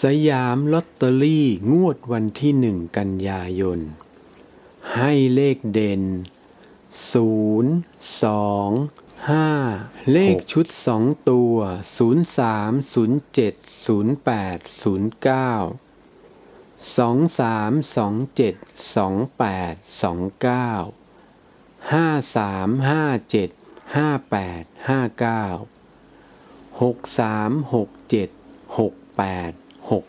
สยามลอตเตอรี่งวดวันที่หนึ่งกันยายน ให้เลขเด่น 0 2 5 เลขชุด 2 ตัว 0 3 0 7 0 8 0 9 2 3 2 7 2 8 2 9 5 3 5 7 5 8 5 9 6 3 6 7 6 8 6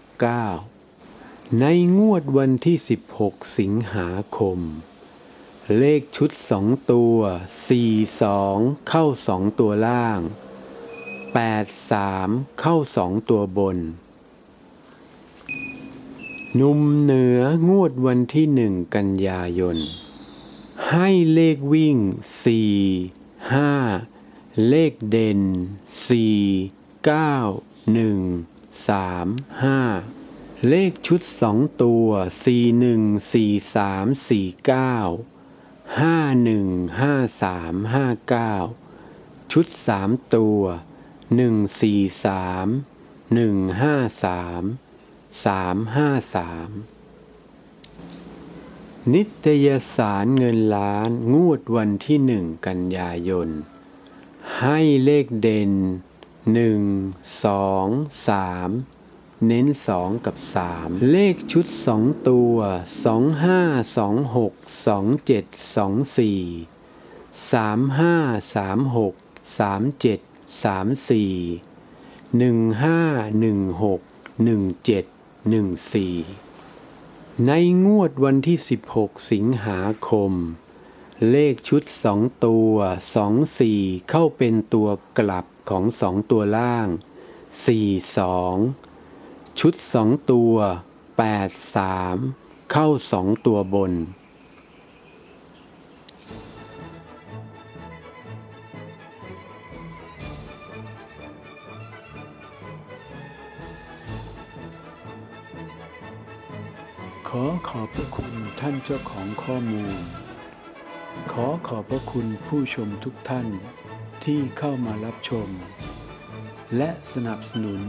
9 ในงวดวันที่ 16 สิงหาคม เลขชุด 2 ตัว 4 2 เข้า 2 ตัวล่าง 8 3 เข้า 2 ตัวบน หนุ่มเหนืองวดวันที่ 1 กันยายน ให้เลขวิ่ง 4 5 เลขเด่น 4 9 1 3 5เลขชุด2ตัว4 1 4 3 4 9 5 1 5 3 5 9ชุด3ตัว1 4 3 1 5 3 3 5 3นิตยสารเงินล้านงวดวันที่หนึ่งกันยายน ให้เลขเด่น หนึ่งสองสามเน้นสองกับสามเลขชุดสองตัวสองห้าสองหกสองเจ็ดสองสี่สามห้าสามหกสามเจ็ดสามสี่หนึ่งห้าหนึ่งหกหนึ่งเจ็ดหนึ่งสี่ในงวดวันที่ 16 สิงหาคม เลขชุด2ตัว2 4เข้าเป็นตัวกลับของ2ตัวล่าง4 2ชุด2ตัว8 3เข้า2ตัวบนขอขอบพระคุณท่านเจ้าของข้อมูล ขอขอบพระคุณผู้ชมทุกท่านที่เข้ามารับชม และสนับสนุน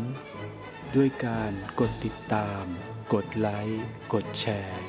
ด้วยการกดติดตาม กดไลค์ กดแชร์